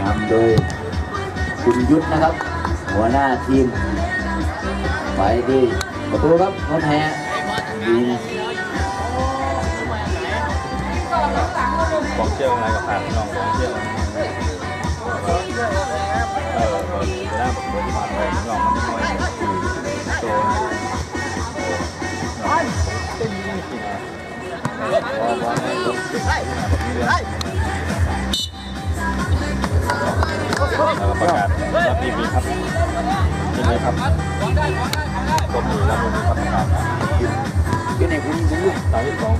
นำโดยคุณยุทธนะครับ หัวหน้าทีม ไปที่ประตูครับนนแฮยิงกองเชียร์อะไรกับผ่านน้องกองเชียร์เออเปิดหน้าเปิดผ่านไปน้องมันไม่ค่อยโตเต้นยิ่งจริง แล้วก็ประกาศรับดีบีครับยินดีครับก็มีรับดีครับประกาศยู่ในคุณคุณยุทธสามสิบสอง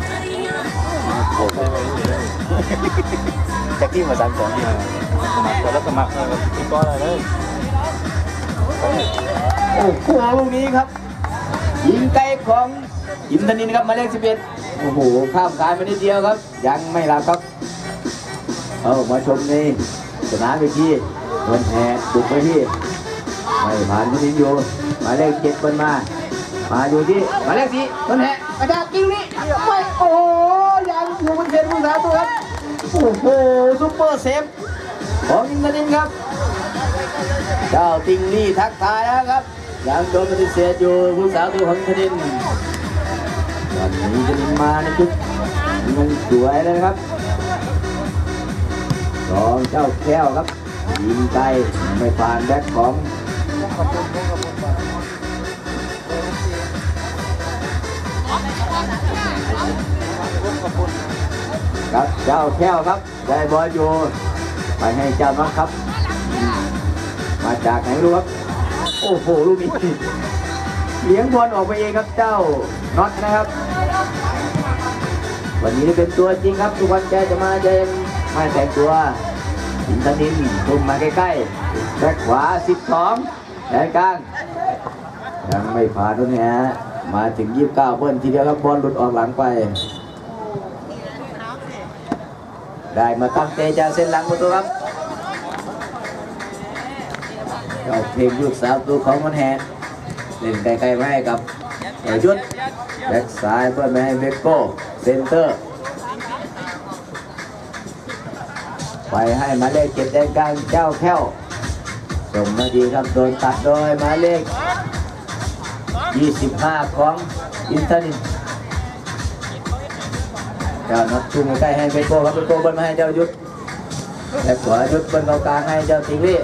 โอ้โหจากที่มาสามสองที่สมัครแล้วสมัครเลยพี่ก็อะไรเลยโอ้โหลูกนี้ครับยิงไกลของอินทนินครับมาเลขสิบเอ็ดโอ้โหข้ามการไปนิดเดียวครับ ยังไม่รับครับ เอามาชมใน สนามเวทีโดนแห่บุกไปที่ไม่ผ่านคนนี้อยู่มาเลขเจ็ดคนมา มาอยู่ที่มาเลขสี่คนแห่กระดาษกิ้วนี้ไม่โอ้โหยังอยู่บนเส้นผู้สาตัวครับโอ้โหซุปเปอร์เซฟของอินทนินครับ เจ้าติงลี่ทักทายแล้วครับยังโดนปฏิเสธอยู่ผู้สาวตัวของธนินวันนี้ธนินมาในชุดมันสวยเลยนะครับ สองเจ้าแก้วครับยิงไกลไม่ผ่านแบ็คของครับเจ้าแก้วครับได้บอลอยู่ไปให้เจ้าน้องครับ มาจากไหนรู้ครับโอ้โหลูกนี้เลี้ยงบอลออกไปเองครับเจ้าน็อตนะครับ วันนี้เป็นตัวจริงครับทุกวันแกจะมาจะ ไม่แต่งตัวอินทนินทุ่มมาใกล้ๆแบ็คขวา 12แดนกลาง ยังไม่ผ่านตรงนี้ฮะ มาถึง 29เบิ้ลทีเดียวครับบอลหลุดออกหลังไป ได้มาตั้งเตะจากเส้นหลังประตูครับก็เพลงลูกสาวตัวของมันแฮนเล่นไกลๆไม่ให้กับเอยุทธแบ็กซ้ายเพื่อไม่ให้เวกโก้เซนเตอร์ ไปให้หมายเลขเจ็ดแดนกลางเจ้าแพ้วส่งมาดีครับโดนตัดโดยหมายเลข 25 ของอินเตอร์นินเจ้านัดทุ่มใกล้ให้เวกโก้ครับเวกโก้เบิ้ลมาให้เจ้ายุทธแบ็กขวายุทธบิ้ลเข้ากลางให้เจ้าติงลี่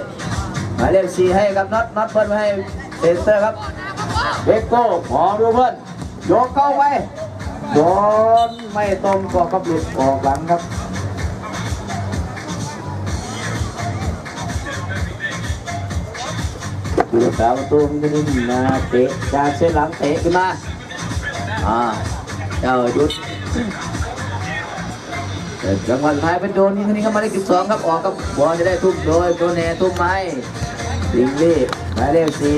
หมายเลขสีให้กับน็อตน็อตเบินมาให้เซนเตอร์ครับเวกโก้มองดูเพื่อนโยกเข้าไปโดนไม่ตรงก็กับหลุดออกหลังครับ ดูสาวประตูมันจะนิ่มนะเตะจากเส้นหลังเตะขึ้นมาอ่าเจ้ายุดจังหวะสุดท้ายเป็นโดนนี่ทีนี้เข้ามาเลขสิบสองครับออกกับบอลจะได้ทุ่มโดยโดนแหนทุ่มไม้สิงลี่หมายเลขสี่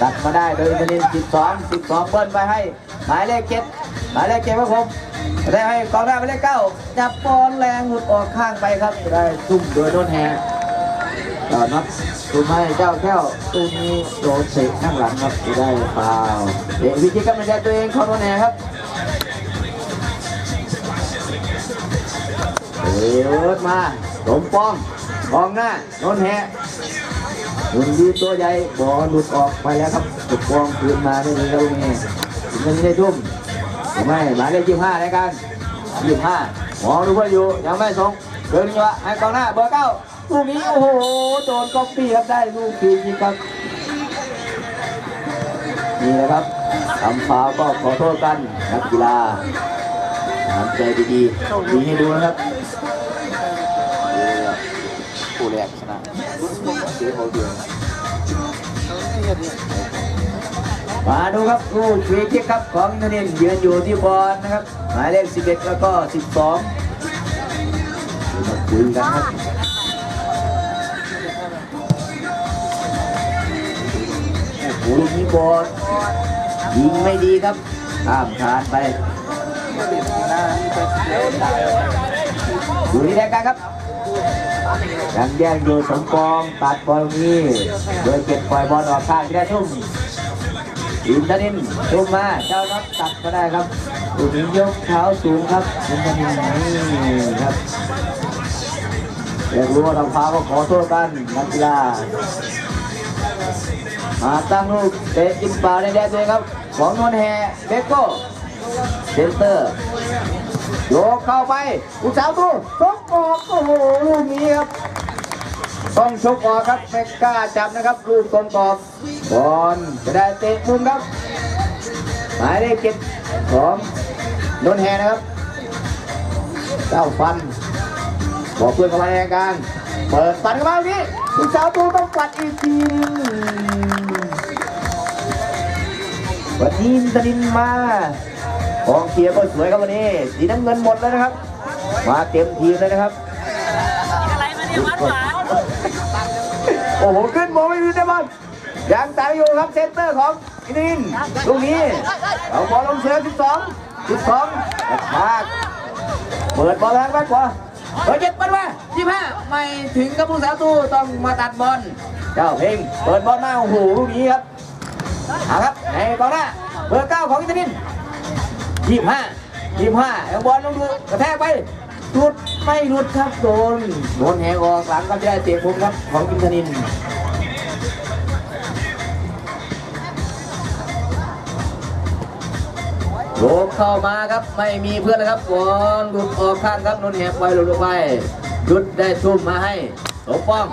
ตัดมาได้โดยธนินสิบสองสิบสองเปิ้ลไปให้หมายเลขเจ็ดหมายเลขเจ็ดครับผมได้ให้กองหน้าหมายเลขเก้าจับบอลแรงหลุดออกข้างไปครับได้ทุ่มโดยโดนแฮ ต่อนับทุ่มให้เจ้าแก้วตู้นี้โดนเตะข้างหลังครับได้ฟาวเตะวิจิตรกำลังใจตัวเองเข้าโดนแฮครับเปิดมาสมปองกองหน้าโดนแฮหุ่นดีตัวใหญ่บอลหลุดออกไปแล้วครับถูกฟองคืนมาไม่มีครับลูกนี้ถึงจะได้ทุ่มถูกไหมหมายเลขยี่ห้าในการยี่ห้ามองดูเพื่อนอยู่ยังไม่ส่งเดินอยู่ให้กองหน้าเบอร์เก้า ลูกนี้โอ้โหโดนก๊อปปี้ครับได้ลูกฟรีจริงครับนี่แหละครับทำฟาวก็ขอโทษกันนักกีฬาทำใจดีๆดีให้ดูนะครับผู้แรกชนะเสียโอเดียมาดูครับลูกฟรีคิกครับของอินโดนีเซียยืนอยู่ที่บอลนะครับหมายเลข 11 แล้วก็ 12มาคุยกันครับ ลูกนี้บอลยิงไม่ดีครับข้ามผ่านไปดูที่แดงกันครับยังแย่งอยู่สมปองตัดบอลนี้โดยเก็บปล่อยบอลออกข้างที่ได้ทุ่มอินทนินทุ่มมาเจ้าน็อตตัดมาได้ครับอุดมยกเท้าสูงครับอินทนินนี่ครับอยากรู้ว่าทางฟ้าก็ขอโทษกันนักกีฬา มาตั้งลูกเตะกินป่าในแดนตัวเองครับ ของนนแฮเบโก้เซนเตอร์โยกเข้าไปอุตสาวตู้ชกออกโอ้โหลูกนี้ครับต้องชกออกครับไม่กล้าจับนะครับลูกตรงกรอบบอลจะได้เตะมุมครับหมายเลขเจ็ดของนนแฮนะครับเจ้าฟันบอกเพื่อนเข้ามาในรายการ เปิดฟันเข้ามาตรงนี้ผู้สาวตูต้องปัดอีกทีนึงวันนี้อินทรินมากองเชียร์ก็สวยครับวันนี้สีน้ำเงินหมดแล้วนะครับ มาเต็มทีมเลยนะครับอะไรมาเนี่ยหวานหวานโอ้โหขึ้นโมไม่มีได้บอลยังตายอยู่ครับเซนเตอร์ของอินินลูกนี้เอาบอลลงเสือ12 12กระชากเปิดบอลแรงมากกว่า เบอร์เจ็ดเปิดมายี่ห้าไม่ถึงกับผู้สาวตูต้องมาตัดบอลเจ้าเพลงเปิดบอลมาโอ้โหลูกนี้ครับเอาครับในกองหน้าเบอร์เก้าของอินทรินยี่ห้ายี่ห้าแล้วบอลลงดูกระแทกไปหลุดไม่หลุดครับโดนโดนแหงออกหลังก็ไม่ได้เตะมุมครับของอินทนิน โลบเข้ามาครับไม่มีเพื่อนนะครับบอลหลุดออกข้างครับนนท์แหบไปหลุดออกไปหยุดได้ทุ่มมาให้สมปอง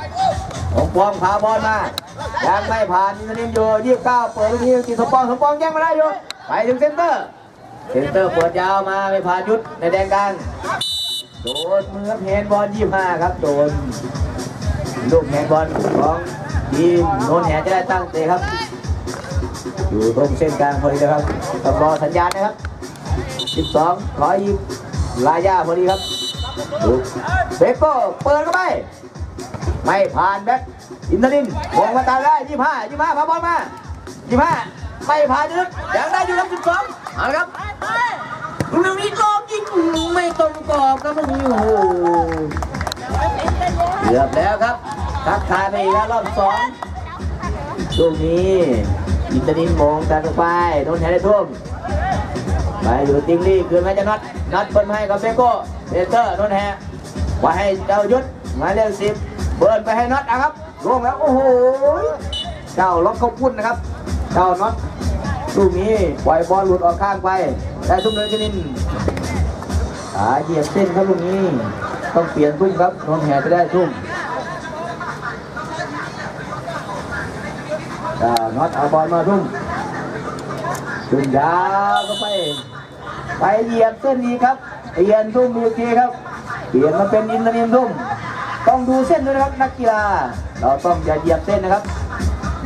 สมปองพาบอลมายังไม่ผ่านนินนินอยู่ยี่สิบเก้าเปิดลูกนี้ติดสมปองสมปองแย่งมาได้อยู่ไปถึงเซนเตอร์เซนเตอร์เปิดยาวมาไม่ผ่านยุดในแดนกลางโดนมือครับแฮนด์บอลยี่ห้าครับโดนลูกแฮนด์บอลของทีมนนท์แหจะได้ตั้งเตะครับอยู่ตรงเส้นกลางพอดีนะครับ ต้องรอสัญญาณนะครับ 12 ขอยิงลาย่าพอดีครับดูเบโก้เปิดเข้าไป ไม่ผ่านแบ็คอินทรินวงมาตามได้ 25 25พาบอลมา 25 ไม่ผ่านยึดยังได้อยู่ครับ12เอาละครับลูกนี้ลองยิงไม่ตรงกรอบครับลูกนี้โอ้โหเกือบแล้วครับทักทายไปอีกแล้วรอบสองลูกนี้ อินเตอร์นินมองกันลงไปโดนแทนได้ทุ่มไปอยู่ติงลี่คืนให้เจะน็อตน็อตเปิ้ลให้กับเบโก้เบเตอร์โดนแฮไปให้เจ้ายุทธหมายเลขสิบเบิร์นไปให้น็อตนะครับร่วงแล้วโอ้โหเจ้าล็อกเข้าพุ่นนะครับเจ้าน็อตลูกนี้ปล่อยบอลหลุดออกข้างไปได้ทุ่มเลยชนินขาเหยียบเส้นครับลูกนี้ ต้องเปลี่ยนทุ่มครับโดนแฮจะได้ทุ่ม อ่า น็อตเอาบอลมาทุ่มทุ่มยาวก็ไป ไปเหยียบเส้นนี้ครับเหยียนทุ่มอีกทีครับ เปลี่ยนมาเป็นอินเตอร์เนียมทุ่มต้องดูเส้นด้วยนะครับนักกีฬา เราต้องอย่าเหยียบเส้นนะครับ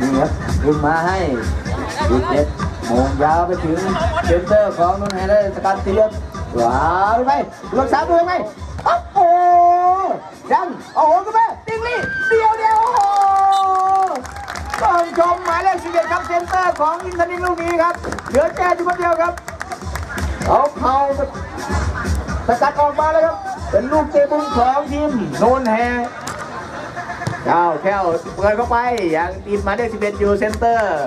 นี่ครับทุ่มมาให้ดูเจ็ดโมงยาวไปถึงเซนเตอร์ของนุ่นไฮเลยสกัดตีเลือดว้าวไปรักษาตัวไหมโอ้โหยังโอ้โหก็ไปติงลี่เดียวเดียว โอ้โหต้องชมหมายเลข11ครับเซนเตอร์ของอินทนิลูกนี้ครับ เหลือแค่จุดเดียวครับเอาเข่าสกัดออกมาแล้วครับ เป็นลูกเตะมุมของทีมโนนแฮเจ้าแค่วเปิดเข้าไปอย่างทีมหมายเลข11อยู่เซนเตอร์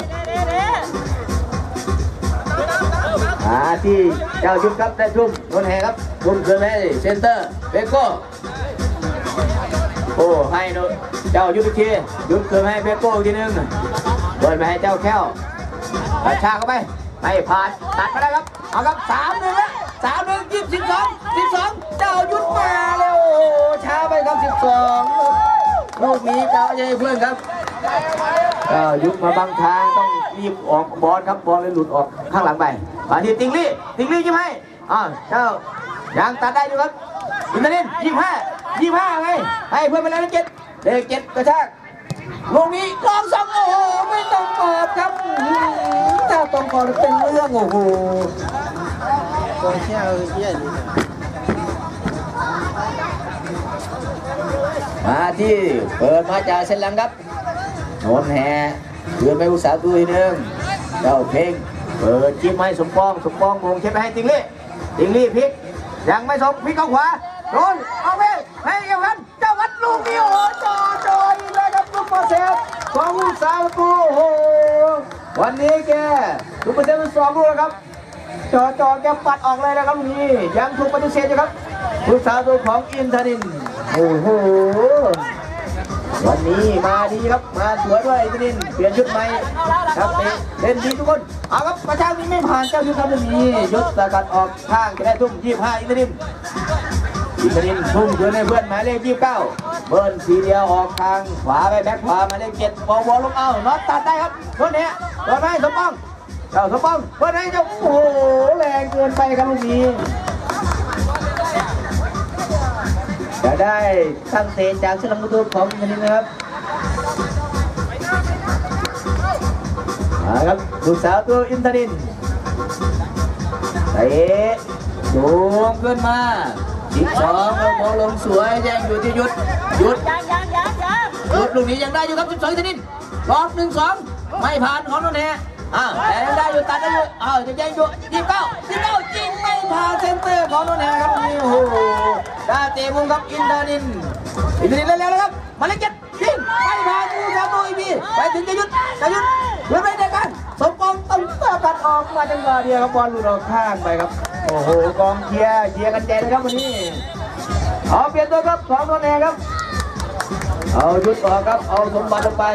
หาที่เจ้ายุทธครับได้ทุ่มโนนแฮครับทุ่มคืนให้เซนเตอร์เบโก้โอ้ให้โน เจ้ายุทธอีกทียุทธคืนให้เบโก้อีกทีนึงเปิดไปให้เจ้าแก้วกระชากเข้าไปไม่ผ่านตัดมาได้วครับเอาครับสามหนึ่งแล้วสามหนึ่งยี่สิบสองสิบสองเจ้ายุทธมาเร็วช้าไปครับสิบสองลูกนี้เจ้าจะให้เพื่อนครับเจ้ายุทธมาบังทางต้องรีบออกบอลครับบอลเลยหลุดออกข้างหลังไปมาที่ติงลี่ติงลี่ยิ้มให้อ่าวเจ้ายังตัดได้อยู่ครับอินเตอร์เน็ตยี่ห้ายี่ห้าไงให้เพื่อนไปแล้วเจ็ด เลขเจ็ดกระชากลูกนี้กองสองโอ้โหไม่ต้องกอดครับถ้าต้องกอดเป็นเรื่องโอ้โหตัวเชี่ยวเยี่ยนมาที่เปิดมาจากเส้นหลังครับโนนแห่เพื่อนไปอุตสาหตัวอีกหนึ่งเจ้าเพลงเปิดจิ้มให้สมปองสมปองมงเช็ดไปให้ติงลี่ติงลี่พลิกยังไม่สมพลิกเข้าขวาโดนเอาไปให้เอวันเจ้า ลูกนี้โอ้โหจอจออีกแล้วครับลูกมาเซฟของอุตสาหตัวโอ้โหวันนี้แกลูกเปอร์เซ็นต์เป็นสองลูกแล้วครับจอจอแกปัดออกเลยนะครับลูกนี้ยังถูกปฏิเสธอยู่ครับผู้สาวตัวของอินทนินโอ้โหวันนี้มาดีครับมาสวยด้วยอินทนินเปลี่ยนชุดใหม่ครับเตะเล่นดีทุกคนเอาครับประชานี้ไม่ผ่านเจ้ายุทธครับนนี้ยศสกัดออกข้างจะได้ทุ่มยี่ห้าอินทนินอินทนินทุ่มคืนให้เพื่อนหมายเลขยี่ เบิร์นทีเดียวออกทางขวาไปแบ็คขวามาเลขเจ็ดบอลบอลลงเอาน็อตตัดได้ครับรถเนี้ยโดนไหมสมปองเจ้าสมปองเบิร์นให้เจ้าโอ้โหแรงเกินไปครับลูกนี้จะได้ตั้งเตะจากชลังประตูของอินทนินนะครับมาครับลูกสาวตัวอินทนินเตะโยงขึ้นมาอีกสองแล้วบอลลงสวยแย่งอยู่ที่ยุด หยุดยังยังยังยังหยุดลูกนี้ยังได้อยู่ครับ12อินทนินรอบหนึ่งสองไม่ผ่านของโนนแน่อ้าวแต่ยังได้อยู่ตัดได้อยู่อ้าวจะแย่งอยู่ยี่เก้ายี่เก้าจริงไม่ผ่านเซนเตอร์ของโนนแน่ครับนี่โอ้โหได้เตะมุมครับอินทนินอินทนินเร็วๆนะครับหมาเลขเจ็ดยิงไม่ผ่านผู้สาวตัวอีพีไปถึงจะหยุดจะหยุดหยุดไม่ได้กันสมปองต้องเตะกันออกมาจังหวะเดียวครับบอลหลุดออกข้างไปครับโอ้โหกองเชียร์เชียร์กันใจนะครับวันนี้เอาเปลี่ยนตัวครับสองตัวแนครับ เอาชุดออครับ เอาสมบัติลงไป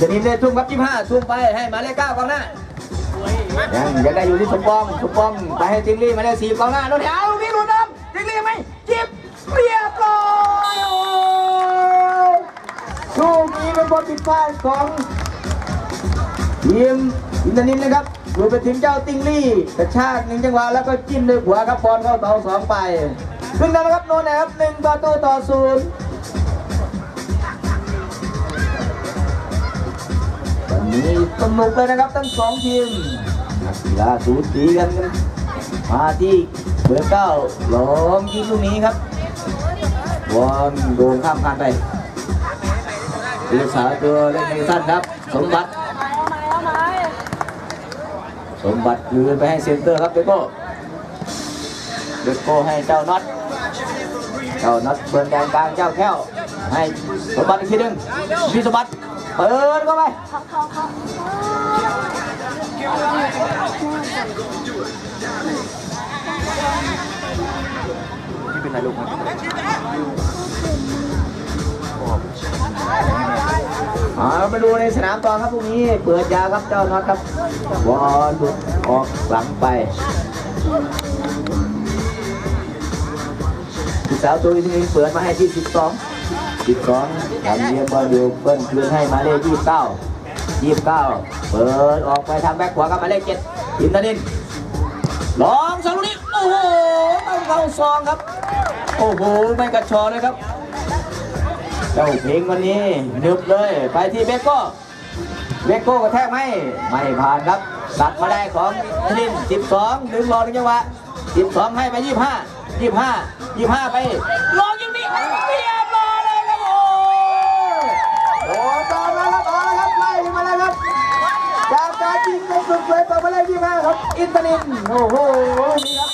จะนินได้ทุ่มครับยี่ห้าทุ่มไปให้มาเลขเก้ากองหน้ายังยังได้อยู่ที่สมปองสมปองไปให้จิงลี่มาได้สี่กองหน้าโดนเอาลูกนี้หลุดน้ำจิงลี่ไหมจิบเรียบร้อยโอ้ลูกนี้เป็นบอลผิดพลาดของทีมอินเตอร์นินนะครับ ดูไปถึงเจ้าติงลี่กระชากหนึ่งจังหวะแล้วก็จิ้มด้วยหัวครับบอลเข้าเสาสองไปขึ้นแล้นครับโนนนะครับหนึ่งประตูต่อศูนย์วันนี้สนุกเลยนะครับทั้งสองทีมนักกีฬาสูสีกันมาที่เบอร์เก้าลองยิงลูกนี้ครับบอลโดนข้ามคานไปลูกสาวตัวเล่นมือสั้นครับ สมบัติ เอาไหมเอาไหม สมบัติคืนไปให้เซนเตอร์ครับเบโก้เบโก้ให้เจ้าน็อตเจ้าน็อตเบิร์นแดงกลางเจ้าแก้วให้สมบัติอีกทีหนึ่งพี่สมบัติเปิดเข้าไปที่เป็นนายลูกมั นอ่ามาดูในสนามต่อครับพรุ่งนี้เปิดยาครับเจ้าน็อตครับบอลลุดออกหลังไปที่สาวตัวนี้เปิดมาให้ที่ 12 12ทำเลี้ยงบอลอยู่เปิ้ลคืนให้มาเลข29 29 เปิดออกไปทางแบ็คขวากับมาเลข7อินทนินลองสองลูกนี้โอ้โหต้องเข้าซองครับ โอ้โห ไม่กระชอเลยครับ เจ้าเพลงวันนี้นึบเลย ไปที่เบโก้เบโก้กระแทกไม่ไม่ผ่านครับตัดมาได้ของนิน12 ดึงรอถึงจังหวะ12 ให้ไป25 25 25 ไปลองยิงนี้เรียบร้อยเลยครับโอ้โหต่อมาแล้วต่อแล้วครับไล่มาแล้วครับจากการยิงในสุดเลยต่อมาเลย25ครับอินเตอร์นินโอ้โหนี่ครับ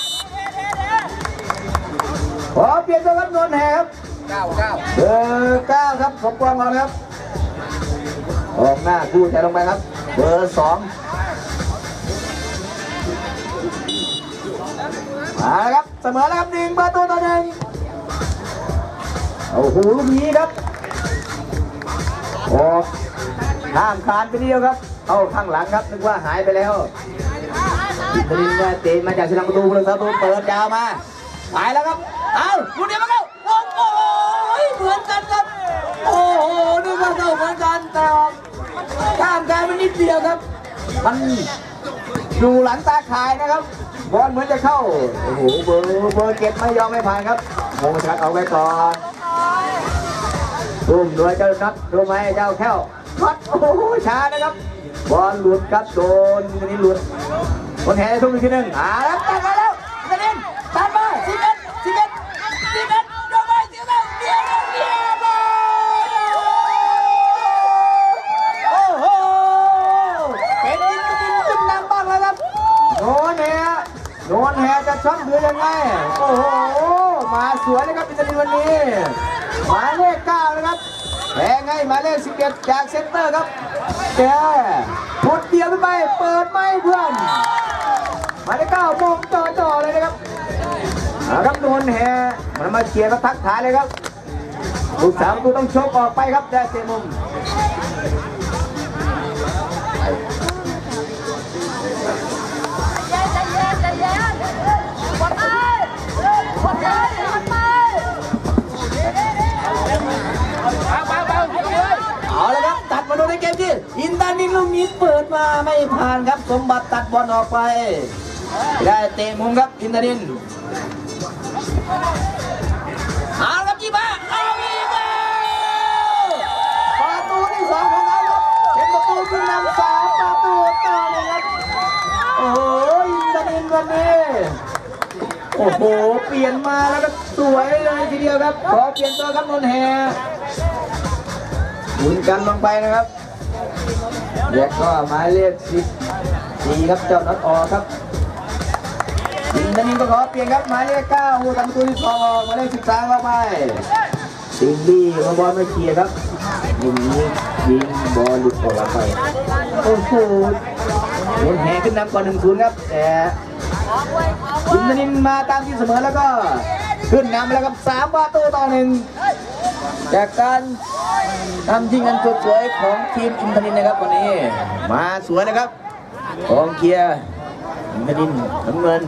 ขอเปลี่ยนตัวครับนนท์แหครับ เบอร์เก้าครับสมปองเรานะครับออกหน้าคู่ใจลงไปครับ เบอร์สองมาแล้วครับเสมอแล้วครับหนึ่งประตูต่อหนึ่งโอ้โหลูกนี้ครับออกข้ามคานไปนิดเดียวครับเข้าข้างหลังครับนึกว่าหายไปแล้วอินทรินเนี่ยเตะมาจากชลังประตูเลยครับเปิดยาวมาไปแล้วครับ เอาลูกเดียวมาเข้าโอ้โห เหมือนกันครับ โอ้โหนึกว่าเข้าเหมือนกันแต่ออกข้ามกานไปนิดเดียวครับ มันอยู่หลังตาข่ายนะครับบอลเหมือนจะเข้า โอ้โหเบอร์เบอร์เก็บไม่ยอมไม่ผ่านครับมงชัดเอาไว้ก่อนตุ้มด้วยเจ้านัดรู้ไหมเจ้าแค้วนัดโอ้โหช้านะครับ บอลหลุดครับโดนอันนี้หลุดคนแห่ทุ่มอีกทีหนึ่งอ่าแล้วตัดมาแล้วกระเด็นตัดมาสิบเอ็ดสิบเอ็ดสิบเอ็ดลงไปสิบเอ็ดเดียวเดียวเลยโอ้โหเป็นยิงยิงขึ้นนำบ้างแล้วครับโนนแฮโนนแฮจะ ช็อตหรือยังไง โอ้โห มาสวยเลยครับอิตาลีวันนี้ หมายเลขเก้านะครับแพงให้หมายเลขสิบเอ็ดจากเซนเตอร์ครับแกพุดเดียวขึ้นไป เปิดไม่เพื่อนหมายเลขเก้ามองจ่อจ่อๆเลยนะครับเอาครับโดนแห่มันมาเชียร์ก็ทักทายเลยครับลูกสามตัวต้องชกออกไปครับได้เตะมุม มาดูในเกมที่อินตานินลูกนี้เปิดมาไม่ผ่านครับสมบัติตัดบอลออกไปได้เตะมุมครับอินตานินเอาละครับจีบ้าเอาอีกแล้วประตูที่สองของเขาครับเป็นประตูที่นำสามประตูต่อเลยครับโอ้โหอินตานินวันนี้โอ้โหเปลี่ยนมาแล้วก็สวยเลยทีเดียวครับขอเปลี่ยนตัวครับนนแฮ หมุนกันลงไปนะครับเด็กก็หมายเลขสิบสี่ครับเจ้าน็อตออกครับยิงนันินก็ขอเปลี่ยนครับหมายเลขเก้าหูทำตัวที่สองหมายเลขสิบสามเข้าไปซิงดี้มาบอลไม่เคลียร์ครับยิงนี้ยิงบอลหลุดออกไปโอ้โหโดนแห่ขึ้นนำก่อนหนึ่งศูนย์ครับแต่ยิงนันนินมาตามที่เสมอแล้วก็ขึ้นนำแล้วครับสามประตูต่อหนึ่ง จากการทำยิงกันสวยๆของทีมอินทนินนะครับวันนี้ มาสวยนะครับกองเกียร์อินทนินน้ำเงิน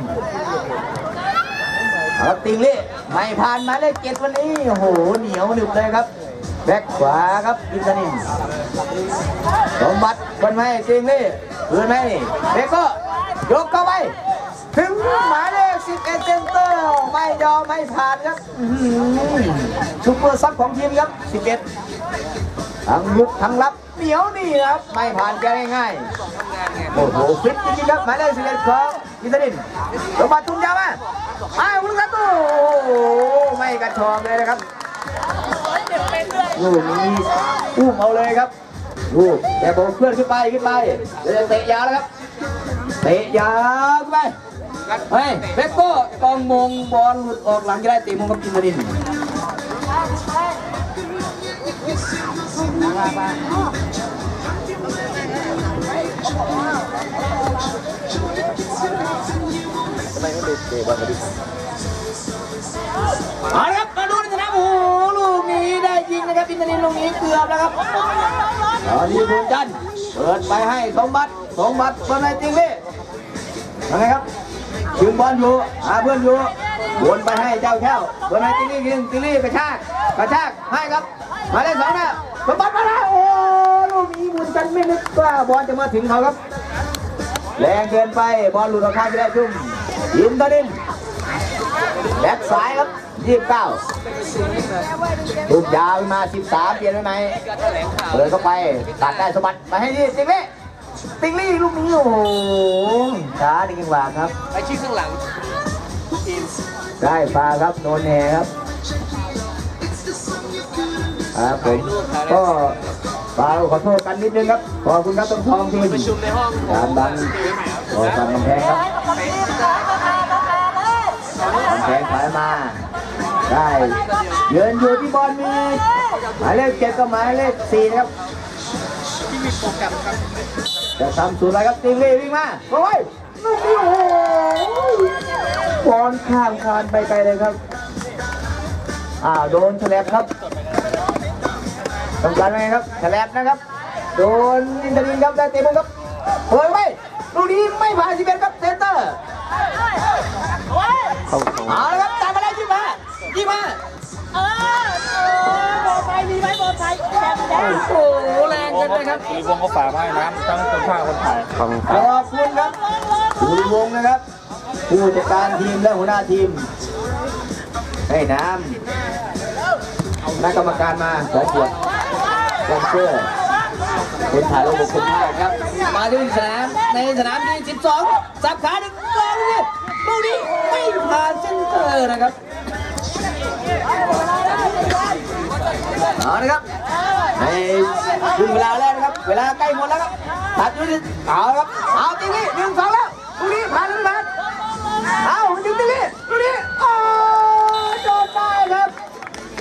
เอาครับติงเล่ไม่ผ่านหมายเลขเจ็ดวันนี้โอ้โหเหนียวหนึบเลยครับแบ็คขวาครับอินทนินสมบัติคนไหมติงเล่เพื่อนไหมเด็กก็ยกเข้าไป ถึงหมายเลข11เซนเตอร์ไม่ยอมไม่ผ่านครับอื้อหือซุปเปอร์ซับของทีมครับ 11 ทั้งยุบทั้งรับเหนียวนี่ครับ ไม่ผ่านแกง่ายๆโอ้โหฟิตจริงๆครับหมายเลขสิบเอ็ดของอินทนินลงมาตุ้มยาวมาไอ้คุณสัตว์โอ้ไม่กระชองเลยนะครับลูกนี้อุ้มเอาเลยครับลูกแต่บอกเพื่อนขึ้นไปขึ้นไปเดี๋ยวเตะยาวแล้วครับเตะยาวขึ้นไป เฮ้ยเบโก้กองมงบอลหลุดออกหลังจะได้เตะมงกับอินทนินเอาละครับมาดูในสนามโอ้โหลูกนี้ได้ยิงนะครับอินทนินลูกนี้เกือบแล้วครับตอนนี้บุญจันต์เปิดไปให้สมบัติสมบัติเปิดในจริงพี่ยังไงครับ ชิงบอลอยู่หาเพื่อนอยู่วนไปให้เจ้าแก้วเปิดในจริงลี่ยิงจริงลี่กระชากกระชากให้ครับ มาเลขสองนะสมบัติมาแล้วโอ้ลูกนี้บุญจันไม่นึกว่าบอลจะมาถึงเขาครับ แรงเกินไปบอลหลุดออกข้างไปได้ชุ่มอินทนินแบ็คซ้ายครับ29ลูกยาวมา13เปลี่ยนไปไหมเปิดเข้าไปตัดได้สมบัติมาให้นี่ติงลี่ ติงลี่ลูกนี้โอ้โหช้าดีกว่าครับ ไปชี้ข้างหลังได้ฟาครับโดนแหครับครับผมก็ฟาวขอโทษกันนิดนึงครับขอบคุณครับต้นทองทีมประชุมในห้องการดังขอฟังกำแพงครับกำแพงถอยมาได้ยืนอยู่ที่บอลมีหมายเลขเจ็ดกับหมายเลขสี่นะครับที่มีโปรแกรมครับ จะทำสูตรอะไรครับติงลี่วิ่งมาโอ้ยลูกนี้โอ้โหบอลข้ามคานไปไกลเลยครับอ้าวโดนแฉลบครับต้องการไหมครับแฉลบนะครับ โดนอินทนินครับได้เตะบอลครับเฮ้ยไม่ลูกนี้ไม่ผ่านสิบเอ็ดครับเซนเตอร์เอาละครับตามมาได้ยี่มายี่มาเออ โบไทยแดงแดงโอ้โหแรงเกินไปครับสุริวงศ์ก็ฝากมาให้น้ำทั้งคนภาคคนถ่ายขอบคุณครับสุริวงศ์นะครับ ผู้จัดการทีมและหัวหน้าทีม ให้น้ำนักกรรมการมาสองขวดแดนเซอร์คนถ่ายรูปกับคนถ่ายครับมาที่สนามในสนามที่ 12 สับขาหนึ่งกองเลยลูกนี้ไม่ผ่านเส้นเตอร์นะครับเอาละครับใน ถึงเวลาแล้วนะครับ เวลาใกล้หมดแล้วครับตัดอยู่ที่เอาครับ เอาจริงนี่หนึ่งสองแล้วลูกนี้ผ่านหรือไม่ผ่านเอาจริงจริงนี่ลูกนี้โอ้โดนได้ครับ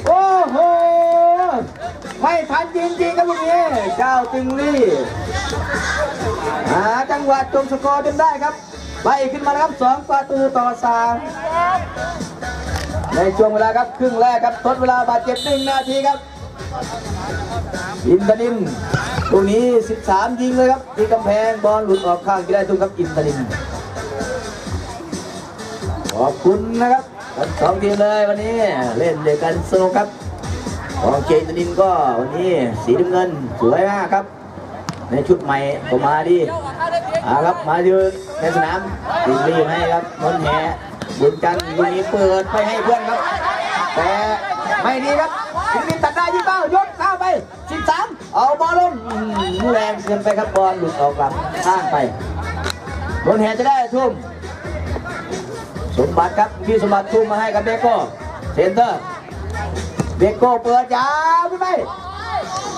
โอ้โห ไม่ทันจริงๆครับลูกนี้เจ้าติงลี่หาจังหวะจมสกอร์จนได้ครับไล่ขึ้นมาครับสองประตูต่อสามในช่วงเวลาครับครึ่งแรกครับทดเวลาบาดเจ็บหนึ่งนาทีครับ อินทนินตรงนี้ 13 ยิงเลยครับที่กำแพงบอลหลุดออกข้างที่ได้ตุ้มครับอินทนินขอบคุณนะครับทั้งสองทีมเลยวันนี้เล่นเด้วยกันสนุกครับของเจนทนินก็วันนี้สีน้ำเงินสวยมากครับ ในชุดใหม่ก็มาดีอาครับมาอยู่ในสนามตีรีบให้ครับนนท์แหบุญจันทร์ลูกนี้เปิดไปให้เพื่อนครับ แต่ไม่ดีครับทีมนี้ตัดได้ยี่เป้ายก เอาบอลลงอื้อหือแรงเกินไปครับบอลหลุดออกหลังข้างไปนนท์แหจะได้ทุ่ม สมบัติครับพี่สมบัติทุ่มมาให้กับเบโก้เซนเตอร์เบโก้เปิดยาวไปไหม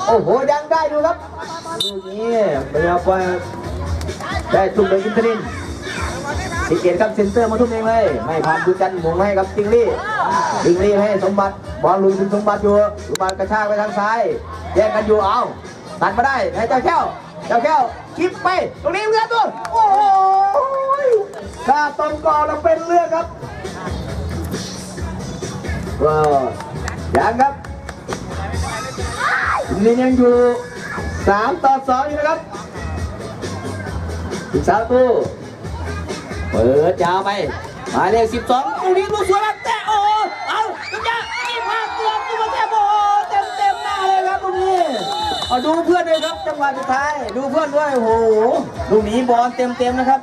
โอ้โหยังได้ดูครับลูนี้ไม่เอาไปได้ทุ่มโดยอินทริน สิเกตครับเซนเตอร์มาทุ่มเองเลย ไม่ผ่านดูกันหมุงให้กับจิงลี่จิงลี่ให้สมบัติบอลลุยถึงสมบัติอยู่สมบัติกระชากไปทางซ้าย แย่งกันอยู่เอาตัดมาได้ให้เจ้าแก้วเจ้าแก้วคิปไป ตรงนี้เพื่อตัวโอ้โหถ้าต้นก่อนเราเป็นเรืองครับว้าวยังครับนี่ยังอยู่สามต่อสองอยู่นะครับอีกสามตู้ เปิดยาวไปหมายเลขสิบสองตรงนี้ลูกสวยมากแต่โอ้เอาตุ้มยาอีกภาพเกือบตุ้มแค่โอ้เต็มเต็มหน้าเลยครับตรงนี้เอาดูเพื่อนด้วยครับจังหวะสุดท้ายดูเพื่อนด้วยโอ้โหลูกนี้บอลเต็มเต็มๆนะครับ